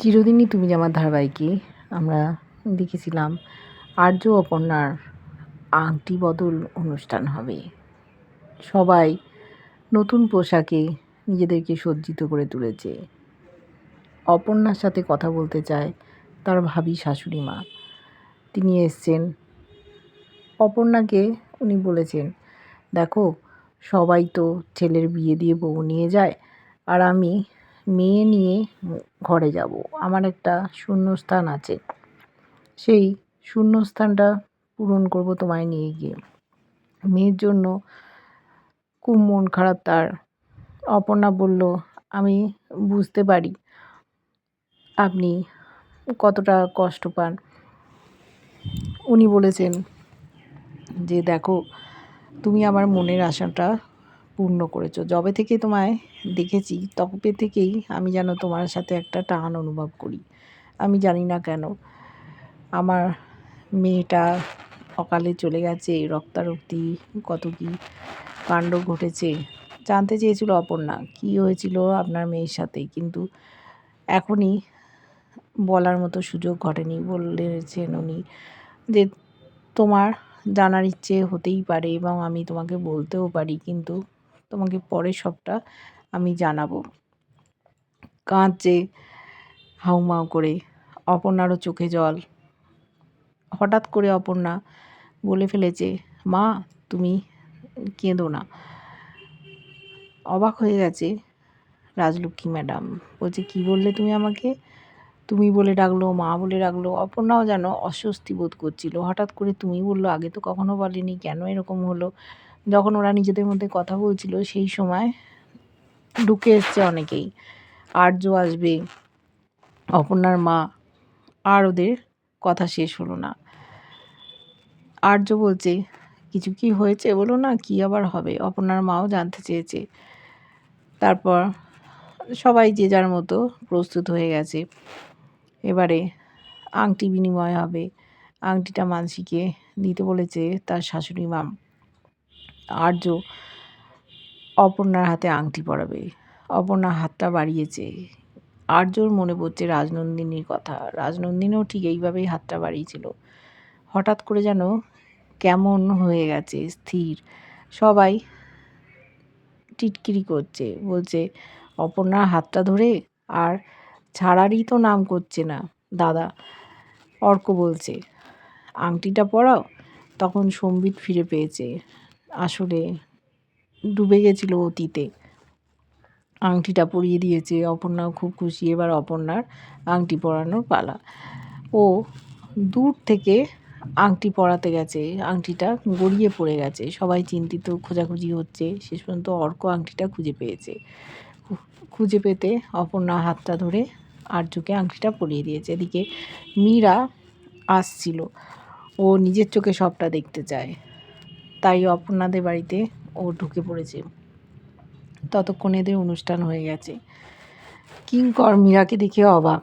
চিরদিনই তুমি আমার ধারাবাহিকে, আমরা দেখেছিলাম আর্য অপর্ণার আংটি বদল অনুষ্ঠান হবে। সবাই নতুন পোশাকে নিজেদেরকে সজ্জিত করে তুলেছে। অপর্ণার সাথে কথা বলতে চায় তার ভাবি শাশুড়ি মা। তিনি এসছেন। অপর্ণাকে উনি বলেছেন, দেখো, সবাই তো ছেলের বিয়ে দিয়ে বউ নিয়ে যায়, আর আমি মেয়ে নিয়ে ঘরে যাব। আমার একটা শূন্যস্থান আছে। সেই শূন্যস্থানটা পূরণ করব তোমায় নিয়ে গিয়ে। মেয়ের জন্য খুব মন খারাপ তার। অপর্ণা বলল, আমি বুঝতে পারি। আপনি কতটা কষ্ট পান। উনি বলেছেন যে, দেখো, তুমি আমার মনের আশাটা পূর্ণ করেছ। যবে থেকে তোমায় দেখেছি। তবে থেকেই আমি যেন তোমার সাথে একটা টান অনুভব করি। আমি জানি না কেন। আমার মেয়েটা অকালে চলে গেছে, রক্তারক্তি কত কী কাণ্ড ঘটেছে। জানতে চেয়েছিল অপর্ণা, কী হয়েছিল আপনার মেয়ের সাথে? কিন্তু এখনই বলার মতো সুযোগ ঘটেনি বলেছেন উনি যে তোমার জানার ইচ্ছে হতেই পারে এবং আমি তোমাকে বলতেও পারি, কিন্তু তোমাকে পরে সবটা আমি জানাব। কাঁদছে হাউমাউ করে অপর্ণারও চোখে জল। হঠাৎ করে অপর্ণা বলে ফেলেছে, মা, তুমি কেঁদো না। অবাক হয়ে গেছে রাজলক্ষ্মী ম্যাডাম। বলছে, কি বললে তুমি আমাকে? তুমি বলে ডাকলো, মা বলে ডাকলো। অপর্ণাও যেন অস্বস্তি বোধ করছিল। হঠাৎ করে তুমি বলল, আগে তো কখনো বলেনি, কেন এরকম হলো? যখন ওরা নিজেদের মধ্যে কথা বলছিল, সেই সময় ঢুকে এসছে অনেকেই। আর্য আসবে, অপর্ণার মা, আর ওদের কথা শেষ হলো না। আর্য বলছে, কিছু কি হয়েছে বলো না, কি আবার হবে? অপর্ণার মাও জানতে চেয়েছে। তারপর সবাই যে যার মতো প্রস্তুত হয়ে গেছে। এবারে আংটি বিনিময় হবে। আংটিটা মানসিকে দিতে বলেছে তার শাশুড়ি মা। আর্য অপর্ণার হাতে আংটি পরাবে। অপর্ণা হাতটা বাড়িয়েছে। আর্যর মনে পড়ছে রাজনন্দিনীর কথা। রাজনন্দিনীও ঠিক এইভাবেই হাতটা বাড়িয়েছিল। হঠাৎ করে যেন কেমন হয়ে গেছে, স্থির। সবাই টিটকিরি করছে। বলছে, অপর্ণার হাতটা ধরে আর ছাড়ারই তো নাম করছে না, দাদা। অর্ক বলছে, আংটিটা পরাও? তখন সম্বিত ফিরে পেয়েছে। আসলে ডুবে গেছিল অতীতে। আংটিটা পরিয়ে দিয়েছে অপর্ণাও খুব খুশি। এবার অপর্ণার আংটি পরানোর পালা। ও দূর থেকে আংটি পরাতে গেছে। আংটিটা গড়িয়ে পড়ে গেছে। সবাই চিন্তিত, খোঁজাখুঁজি হচ্ছে। শেষ পর্যন্ত অর্ক আংটিটা খুঁজে পেয়েছে। খুঁজে পেতে অপর্ণা হাতটা ধরে আর্যকে আংটিটা পরিয়ে দিয়েছে। এদিকে মীরা আসছিল। ও নিজের চোখে সবটা দেখতে চায়। তাই অপর্ণাদের বাড়িতে ও ঢুকে পড়েছে। ততক্ষণ এদের অনুষ্ঠান হয়ে গেছে। কিঙ্কর মীরাকে দেখে অবাক।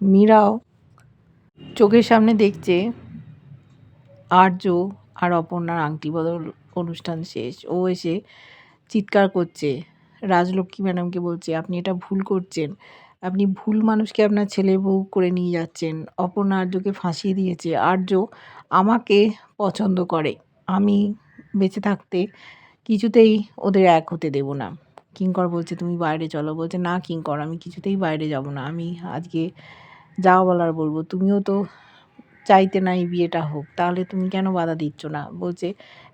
মীরাও চোখের সামনে দেখছে আর্য আর অপর্ণার আংটি বদল অনুষ্ঠান শেষ। ও এসে চিৎকার করছে। রাজলক্ষ্মী ম্যাডামকে বলছে, আপনি এটা ভুল করছেন। আপনি ভুল মানুষকে আপনার ছেলে বউ করে নিয়ে যাচ্ছেন। অপর্ণা আর্যকে ফাঁসিয়ে দিয়েছে। আর্য আমাকে পছন্দ করে। আমি বেঁচে থাকতে কিছুতেই ওদের এক হতে দেব না। কিঙ্কর বলছে, তুমি বাইরে চলো। বলছে, না কিঙ্কর, আমি কিছুতেই বাইরে যাব না। আমি আজকে যা বলার বলব। তুমিও তো চাইতে না এই বিয়েটা হোক, তাহলে তুমি কেন বাধা দিচ্ছ না? বলছে,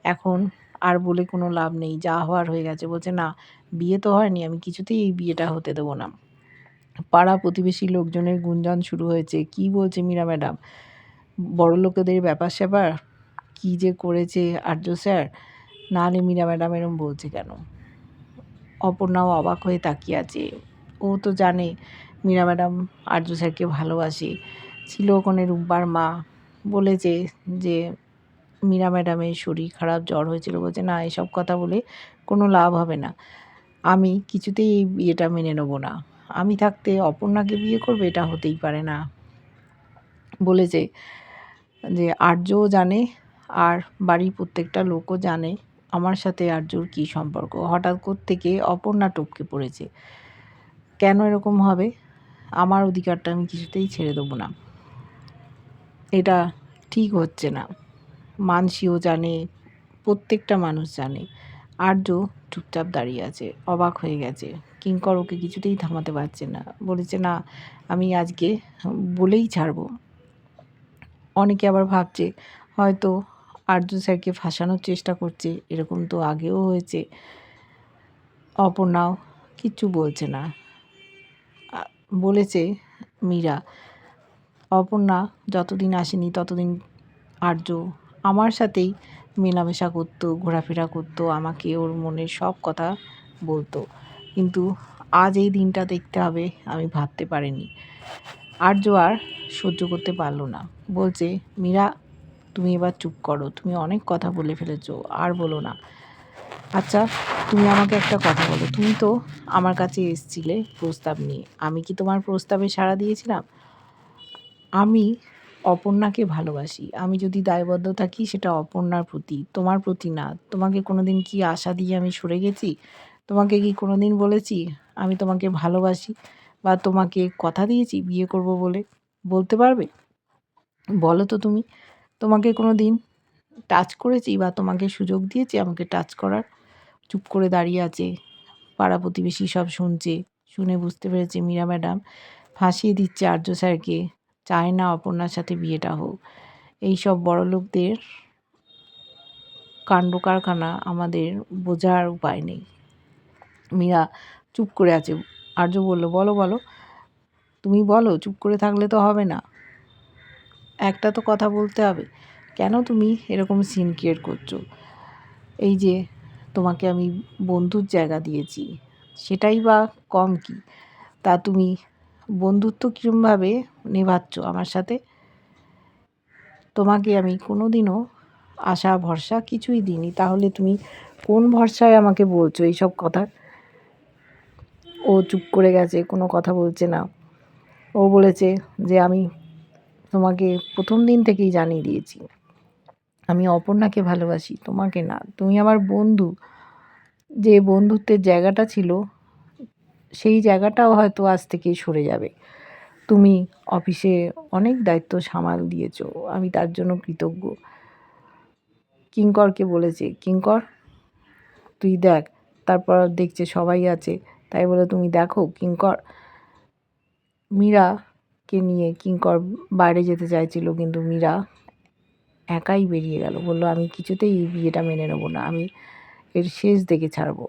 এখন আর বলে কোনো লাভ নেই, যা হওয়ার হয়ে গেছে। বলছে, না, বিয়ে তো হয়নি, আমি কিছুতেই এই বিয়েটা হতে দেবো না। পাড়া প্রতিবেশী লোকজনের গুঞ্জন শুরু হয়েছে। কি বলছে মীরা ম্যাডাম? বড় লোকেদের ব্যাপার স্যাপার কী যে করেছে আর্য স্যার? নাহলে মীরা ম্যাডাম এরম বলছে কেন? অপর্ণাও অবাক হয়ে তাকিয়ে আছে। ও তো জানে মীরা ম্যাডাম আর্য স্যারকে ভালোবাসে। ছিল ওখানে রুম্পার মা। বলেছে যে মীরা ম্যাডামের শরীর খারাপ, জ্বর হয়েছিল। বলছে, না, এসব কথা বলে কোনো লাভ হবে না। আমি কিছুতেই এই বিয়েটা মেনে নেব না। আমি থাকতে অপর্ণাকে বিয়ে করবে, এটা হতেই পারে না। বলেছে যে আর্যও জানে আর বাড়ির প্রত্যেকটা লোকও জানে। আমার সাথে আর্যর কী সম্পর্ক? হঠাৎ থেকে অপর্ণা টপকে পড়েছে। কেন এরকম হবে? আমার অধিকারটা আমি কিছুতেই ছেড়ে দেবো না। এটা ঠিক হচ্ছে না। মানসিও জানে, প্রত্যেকটা মানুষ জানে। আর্য চুপচাপ দাঁড়িয়ে আছে, অবাক হয়ে গেছে। কিঙ্কর ওকে কিছুতেই থামাতে পারছে না। বলেছে, না, আমি আজকে বলেই ছাড়বো। অনেকে আবার ভাবছে, হয়তো আর্য স্যারকে ফাঁসানোর চেষ্টা করছে, এরকম তো আগেও হয়েছে। অপর্ণাও কিচ্ছু বলছে না। বলেছে মীরা, অপর্ণা যতদিন আসেনি ততদিন আর্য আমার সাথেই মেলামেশা করতো, ঘোরাফেরা করতো, আমাকে ওর মনের সব কথা বলতো। কিন্তু আজ এই দিনটা দেখতে হবে, আমি ভাবতে পারিনি। আর্য আর সহ্য করতে পারল না। বলছে, মীরা তুমি এবার চুপ করো। তুমি অনেক কথা বলে ফেলেছো, আর বলো না। আচ্ছা তুমি আমাকে একটা কথা বলো। তুমি তো আমার কাছে এসছিলে প্রস্তাব নিয়ে। আমি কি তোমার প্রস্তাবে সাড়া দিয়েছিলাম? আমি অপর্ণাকে ভালোবাসি। আমি যদি দায়বদ্ধ থাকি, সেটা অপর্ণার প্রতি, তোমার প্রতি না। তোমাকে কোনো দিন কি আশা দিয়ে আমি সরে গেছি? তোমাকে কি কোনো দিন বলেছি, আমি তোমাকে ভালোবাসি বা তোমাকে কথা দিয়েছি, বিয়ে করব বলে? বলতে পারবে? বলো তো তুমি। তোমাকে কোনো দিন টাচ করেছি বা তোমাকে সুযোগ দিয়েছি আমাকে টাচ করার? চুপ করে দাঁড়িয়ে আছে, পাড়া প্রতিবেশী সব শুনছে, শুনে বুঝতে পেরেছে মীরা ম্যাডাম ফাঁসিয়ে দিচ্ছে আর্য স্যারকে, চায় না অপর্ণার সাথে বিয়েটা হোক। এই সব বড়লোকদের কাণ্ড কারখানা আমাদের বোঝার উপায় নেই। মীরা চুপ করে আছে। আর্য বলল, বলো বলো। তুমি বলো, চুপ করে থাকলে তো হবে না। একটা তো কথা বলতে হবে। কেন তুমি এরকম সিন ক্রিয়েট করছ? এই যে তোমাকে আমি বন্ধুর জায়গা দিয়েছি, সেটাই বা কম কি? তা তুমি বন্ধুত্ব কীরমভাবে নেভাচ্ছ আমার সাথে? তোমাকে আমি কোনো দিনও আশা, ভরসা কিছুই দিইনি। তাহলে তুমি কোন ভরসায় আমাকে বলছো এইসব কথা? ও চুপ করে গেছে, কোনো কথা বলছে না। ও বলেছে যে আমি তোমাকে প্রথম দিন থেকেই জানিয়ে দিয়েছি। আমি অপর্ণাকে ভালোবাসি, তোমাকে না। তুমি আমার বন্ধু। যে বন্ধুত্বের জায়গাটা ছিল, সেই জায়গাটাও হয়তো আজ থেকেই সরে যাবে। তুমি অফিসে অনেক দায়িত্ব সামাল দিয়েছ, আমি তার জন্য কৃতজ্ঞ। কিঙ্করকে বলেছে, কিঙ্কর, তুই দেখ, তারপর দেখছে সবাই আছে। তাই বলে তুমি দেখো, কিঙ্কর মীরাকে নিয়ে কিঙ্কর বাইরে যেতে চাইছিল, কিন্তু মীরা একাই বেরিয়ে গেল। বলল, আমি কিছুতেই এই বিয়েটা মেনে নেব না। আমি এর শেষ দেখে ছাড়বো।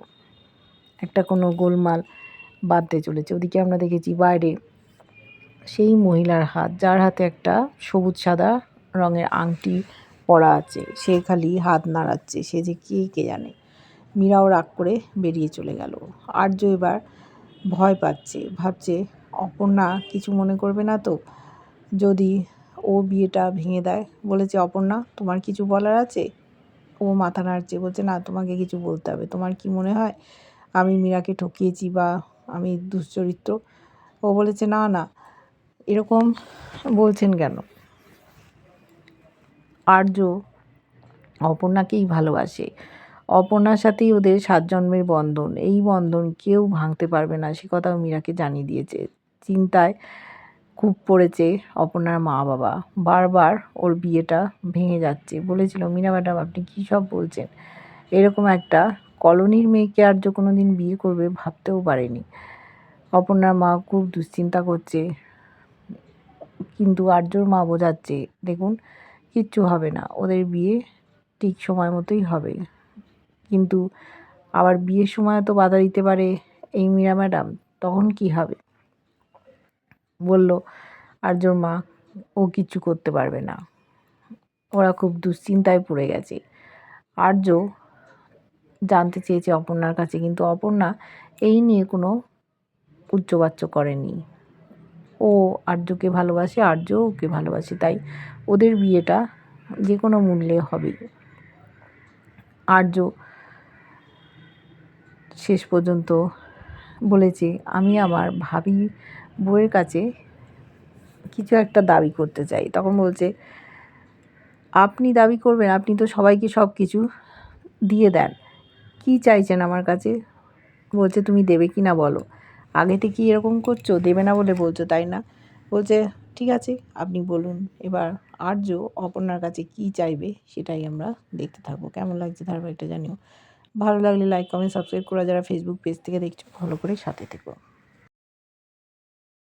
একটা কোনো গোলমাল বাঁধতে চলেছে। ওদিকে আমরা দেখেছি বাইরে সেই মহিলার হাত, যার হাতে একটা সবুজ সাদা রঙের আংটি পরা আছে। সে খালি হাত নাড়াচ্ছে। সে যে কে কে জানে? মীরাও রাগ করে বেরিয়ে চলে গেল। আর্য এবার ভয় পাচ্ছে। ভাবছে অপর্ণা কিছু মনে করবে না তো? যদি ও বিয়েটা ভেঙে দেয়, বলেছে, অপর্ণা, তোমার কিছু বলার আছে? ও মাথা নাড়ছে, বলছে, না, তোমাকে কিছু বলতে হবে। তোমার কি মনে হয় আমি মীরাকে ঠকিয়েছি বা আমি দুশ্চরিত্র? ও বলেছে, না না। এরকম বলছেন কেন? আর্য অপর্ণাকেই ভালোবাসে। অপর্ণার সাথেই ওদের সাত জন্মের বন্ধন। এই বন্ধন কেউ ভাঙতে পারবে না, সে কথাও মীরাকে জানিয়ে দিয়েছে। চিন্তায় খুব পড়েছে অপর্ণার মা বাবা বারবার ওর বিয়েটা ভেঙে যাচ্ছে। বলেছিল, মীনা ম্যাডাম, আপনি কী সব বলছেন? এরকম একটা কলোনির মেয়েকে আর্য কোনো দিন বিয়ে করবে ভাবতেও পারেনি। অপর্ণার মা খুব দুশ্চিন্তা করছে। কিন্তু আর্যর মা বোঝাচ্ছে, দেখুন, কিচ্ছু হবে না। ওদের বিয়ে ঠিক সময় মতোই হবে। কিন্তু আবার বিয়ের সময় তো বাধা দিতে পারে এই মীরা ম্যাডাম, তখন কি হবে? বলল আর্যর মা, ও কিচ্ছু করতে পারবে না। ওরা খুব দুশ্চিন্তায় পড়ে গেছে। আর্য জানতে চেয়েছে অপর্ণার কাছে, কিন্তু অপর্ণা এই নিয়ে কোনো উচ্চবাচ্য করেনি। ও আর্যকে ভালোবাসে আর্য ওকে ভালোবাসে, তাই ওদের বিয়েটা যে কোনো মূল্যে হবে। আর্য শেষ পর্যন্ত বলেছে, আমি আমার ভাবি বউয়ের কাছে কিছু একটা দাবি করতে চাই। তখন বলছে, আপনি দাবি করবেন, আপনি তো সবাইকে সব কিছু দিয়ে দেন। কি চাইছেন আমার কাছে? বলছে, তুমি দেবে কি না বলো? আগে থেকে এরকম করছ, দেবে না বলে বলছো, তাই না? বলছে, ঠিক আছে, আপনি বলুন। এবার আর্য অপর্ণার কাছে কি চাইবে সেটাই আমরা দেখতে থাকব। কেমন লাগছে ধারাবাহিকটা জানিও। ভালো লাগলে লাইক কমেন্ট সাবস্ক্রাইব করা যারা ফেসবুক পেজ থেকে দেখছ ফলো করে সাথে থেকো।